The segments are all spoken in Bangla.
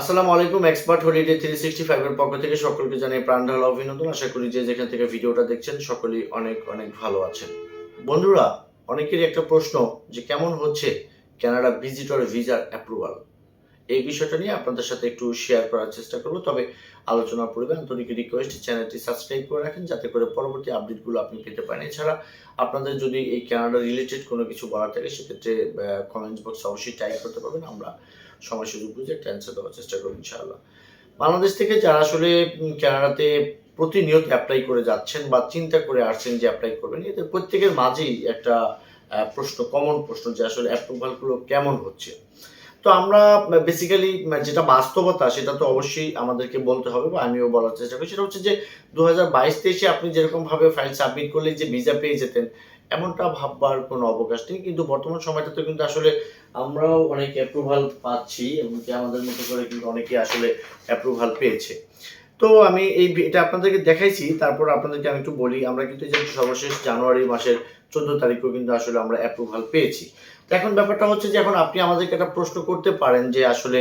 আসসালামু আলাইকুম এক্সপার্ট হলিডে থ্রি সিক্সটি ফাইভের পক্ষ থেকে সকলকে জানিয়ে প্রাণ ঢালা অভিনন্দন। আশা করি যে যেখান থেকে ভিডিওটা দেখছেন, সকলেই অনেক অনেক ভালো আছেন। বন্ধুরা, অনেকেরই একটা প্রশ্ন যে কেমন হচ্ছে কানাডা ভিজিটর ভিসার অ্যাপ্রুভাল এই বিষয়টা নিয়ে আপনাদের সাথে একটু শেয়ার করার চেষ্টা করব, তবে আলোচনা পূর্বে আন্তরিক রিকোয়েস্ট চ্যানেলটি সাবস্ক্রাইব করে রাখেন, যাতে করে পরবর্তী আপডেটগুলো আপনি পেতে পারেন। এছাড়া আপনাদের যদি এই কানাডা রিলেটেড কোনো কিছু বলার থাকে, সেক্ষেত্রে কমেন্টস বক্সে অবশ্যই টাইপ করতে পারবেন। আমরা সময় সুযোগ বুঝে অ্যান্সার দেওয়ার চেষ্টা করব ইনশাআল্লাহ। বাংলাদেশ থেকে যারা আসলে উম, কানাডাতে প্রতিনিয়ত অ্যাপ্লাই করে যাচ্ছেন বা চিন্তা করে আসছেন যে অ্যাপ্লাই করবেন এদের প্রত্যেকের মাঝেই একটা প্রশ্ন কমন প্রশ্ন যে আসলে অ্যাপ্রুভালগুলো কেমন হচ্ছে। তো আমরা বেসিক্যালি যেটা বাস্তবতা সেটা তো অবশ্যই আমাদেরকে বলতে হবে বা আমিও বলার চেষ্টা করি। সেটা হচ্ছে যে দু হাজার বাইশ তেইশে আপনি যেরকম ভাবে ফাইল সাবমিট করলে যে ভিসা পেয়ে যেতেন এমনটা ভাববার কোনো অবকাশ নেই। কিন্তু বর্তমান সময়টাতে কিন্তু আসলে আমরাও অনেক অ্যাপ্রুভাল পাচ্ছি এবং কি আমাদের মতো করে কিন্তু অনেকে আসলে অ্যাপ্রুভাল পেয়েছে। তো আমি এই এটা আপনাদেরকে দেখাইছি, তারপর আপনাদেরকে আমি একটু বলি, আমরা কিন্তু যে সর্বশেষ জানুয়ারি মাসের চোদ্দ তারিখও কিন্তু আসলে আমরা অ্যাপ্রুভাল পেয়েছি। তো এখন ব্যাপারটা হচ্ছে যে এখন আপনি আমাদেরকে একটা প্রশ্ন করতে পারেন যে আসলে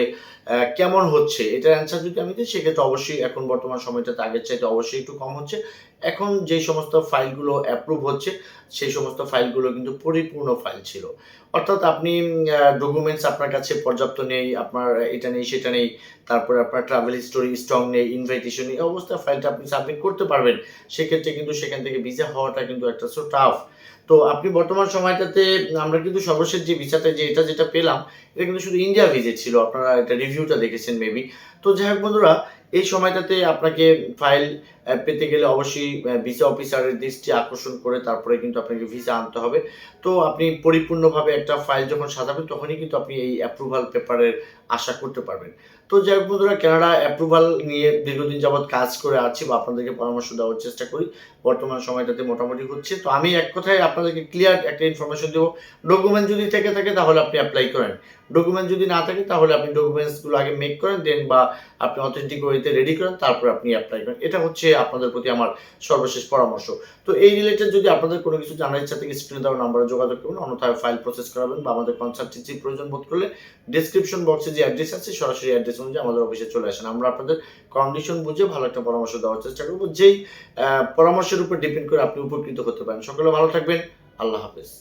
কেমন হচ্ছে? এটার অ্যান্সার যদি আমি দিই, সেক্ষেত্রে অবশ্যই এখন বর্তমান সময়টাতে আগের চাইতে অবশ্যই একটু কম হচ্ছে। এখন যে সমস্ত ফাইলগুলো অ্যাপ্রুভ হচ্ছে, সেই সমস্ত ফাইলগুলো কিন্তু পরিপূর্ণ ফাইল ছিল। অর্থাৎ আপনি ডকুমেন্টস আপনার কাছে পর্যাপ্ত নেই, আপনার এটা নেই, সেটা নেই, তারপরে আপনার ট্রাভেল হিস্টোরি স্ট্রং নেই ইনভাইটেশন এই অবস্থা ফাইলটা আপনি সাবমিট করতে পারবেন। সেক্ষেত্রে কিন্তু সেখান থেকে ভিসা হওয়াটা কিন্তু একটা সো টাফ তো আপনি বর্তমান সময়টাতে, আমরা কিন্তু সর্বশেষ যে ভিসাটা যে এটা যেটা পেলাম, এটা কিন্তু শুধু ইন্ডিয়া ভিজিট ছিল। আপনারা এটা রিভিউটা দেখেছেন মেবি তো যাই হোক বন্ধুরা এই সময়টাতে আপনাকে ফাইল পেতে গেলে অবশ্যই ভিসা অফিসারের দৃষ্টি আকর্ষণ করে তারপরে কিন্তু আপনাকে ভিসা আনতে হবে। তো আপনি পরিপূর্ণভাবে একটা ফাইল যখন সাজাবেন, তখনই কিন্তু আপনি এই অ্যাপ্রুভাল পেপারের আশা করতে পারবেন। তো যাই বন্ধুরা কানাডা অ্যাপ্রুভাল নিয়ে দীর্ঘদিন যাবৎ কাজ করে আছি বা আপনাদেরকে পরামর্শ দেওয়ার চেষ্টা করি। বর্তমান সময়টাতে মোটামুটি হচ্ছে। তো আমি এক কথায় আপনাদেরকে ক্লিয়ার একটা ইনফরমেশন দেবো। ডকুমেন্ট যদি থেকে থাকে, তাহলে আপনি অ্যাপ্লাই করেন। ডকুমেন্ট যদি না থাকে, তাহলে আপনি ডকুমেন্টসগুলো আগে মেক করেন দেন বা আপনি অথেন্টিক ওয়েতে রেডি করেন, তারপর আপনি অ্যাপ্লাই করেন। এটা হচ্ছে আপনাদের প্রতি আমার সর্বশেষ পরামর্শ। তো এই রিলেটেড যদি আপনাদের কোনো কিছু জানার ইচ্ছা থেকে স্ক্রিনে দেওয়া নাম্বারে যোগাযোগ করবেন অন্যথায় ফাইল প্রসেস করাবেন বা আমাদের কনসালটেন্সি প্রয়োজন বোধ করলে ডিসক্রিপশন বক্সে যে অ্যাড্রেস আছে, সরাসরি অ্যাড্রেস অনুযায়ী আমাদের অফিসে চলে আসেন। আমরা আপনাদের কন্ডিশন বুঝে ভালো একটা পরামর্শ দেওয়ার চেষ্টা করব, যেই পরামর্শের উপর ডিপেন্ড করে আপনি উপকৃত হতে পারেন। সকলে ভালো থাকবেন। আল্লাহ হাফেজ।